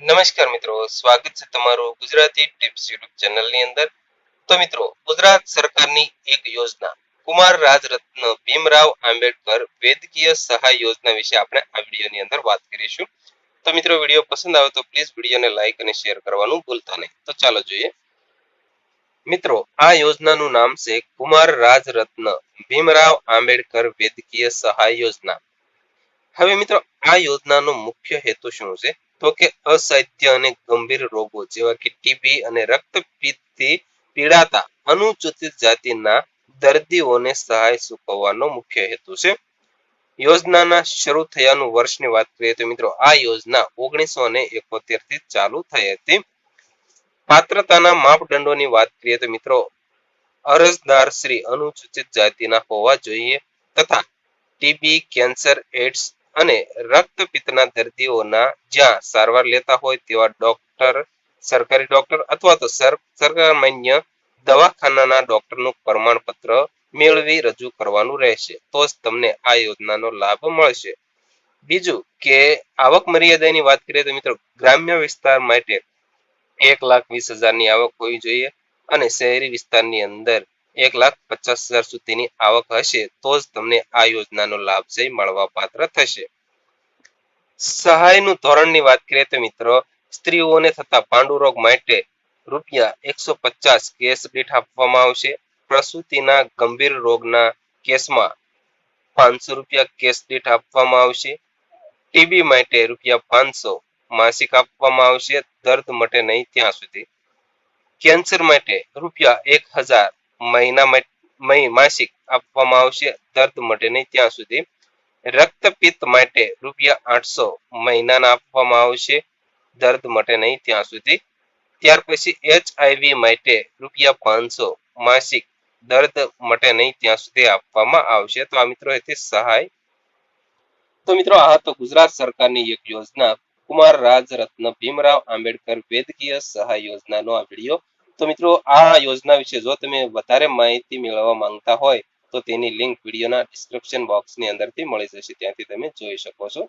નમસ્કાર મિત્રો, સ્વાગત છે તમારું ગુજરાતી ટિપ્સ યુટ્યુબ ચેનલની અંદર. તો મિત્રો, ગુજરાત સરકારની એક યોજના, કુમાર રાજરત્ન ભીમરાવ આંબેડકર વેદકીય સહાય યોજના વિશે આપણે આ વિડીયોની અંદર વાત કરીશું. તો મિત્રો, વીડિયો પસંદ આવે તો પ્લીઝ વિડીયોને લાઈક અને શેર કરવાનું ભૂલતા નહીં. તો ચાલો જોઈએ. મિત્રો, આ યોજનાનું નામ છે કુમાર રાજરત્ન ભીમરાવ આંબેડકર વેદકીય સહાય યોજના. હવે મિત્રો, આ યોજનાનો મુખ્ય હેતુ શું છે? તો કે અસાધ્ય અને ગંભીર રોગો જેવા કે ટીબી અને રક્તપિત્તથી પીડાતા અનુસૂચિત જાતિના દર્દીઓને સહાય ચૂકવવાનો મુખ્ય હેતુ છે. યોજનાના શરૂ થયાનું વર્ષની વાત કરીએ તો મિત્રો, આ યોજના ઓગણીસો ને એકોતેરથી ચાલુ થઈ હતી. પાત્રતાના માપદંડોની વાત કરીએ તો મિત્રો, અરજદાર શ્રી અનુસૂચિત જાતિના હોવા જોઈએ તથા ટીબી કેન્સર, એડ્સ અને રક્તપિત્તના દર્દીઓના જ્યાં સારવાર લેતા હોય તેવા ડોક્ટર સરકારી ડોક્ટર અથવા તો સરકારમાન્ય દવાખાનાના ડોક્ટરનું પ્રમાણપત્ર મેળવી રજૂ કરવાનું રહેશે. તો જ તમને આ યોજનાનો લાભ મળશે. બીજું કે આવક મર્યાદાની વાત કરીએ તો મિત્રો ગ્રામ્ય વિસ્તાર માટે એક લાખ વીસ હજારની આવક હોવી જોઈએ અને શહેરી વિસ્તારની અંદર એક લાખ પચાસ હજાર સુધીની આવક હશે, તો જ તમને આ યોજનાનો લાભ છે મળવા પાત્ર થશે. સહાયનું ધોરણની વાત કરીએ તો મિત્રો, સ્ત્રીઓને થતા પાંડુરોગ માટે રૂપિયા એકસો પચાસ કેસ દીઠ આપવામાં આવશે. પ્રસૂતિના ગંભીર રોગના કેસમાં પાંચસો રૂપિયા કેસ દીઠ આપવામાં આવશે. ટીબી માટે રૂપિયા પાંચસો માસિક આપવામાં આવશે. દર્દ મટે નહીં ત્યાં સુધી. કેન્સર માટે રૂપિયા એક હજાર મહિના માસિક આપવામાં આવશે દર્દ મટે નહીં, ત્યાં સુધી. રક્તપિત્ત માટે રૂપિયા આઠસો મહિનાના આપવામાં આવશે દર્દ મટે નહીં, ત્યાં સુધી. ત્યાર પછી એચઆઈવી માટે રૂપિયા પાંચસો માસિક દર્દ મટે નહીં, ત્યાં સુધી આપવામાં આવશે. તો આ મિત્રો એથી સહાય. તો મિત્રો, આ તો ગુજરાત સરકારની એક યોજના. કુમાર રાજ રત્ન ભીમરાવ આંબેડકર વેદકીય સહાય યોજનાનો આ વીડિયો. તો મિત્રો, આ યોજના વિશે જો તમે વધારે માહિતી મેળવવા માંગતા હોય, તો તેની લિંક વિડીયોના ડિસ્ક્રિપ્શન બોક્સની અંદરથી મળી જશે. ત્યાંથી તમે જોઈ શકો છો.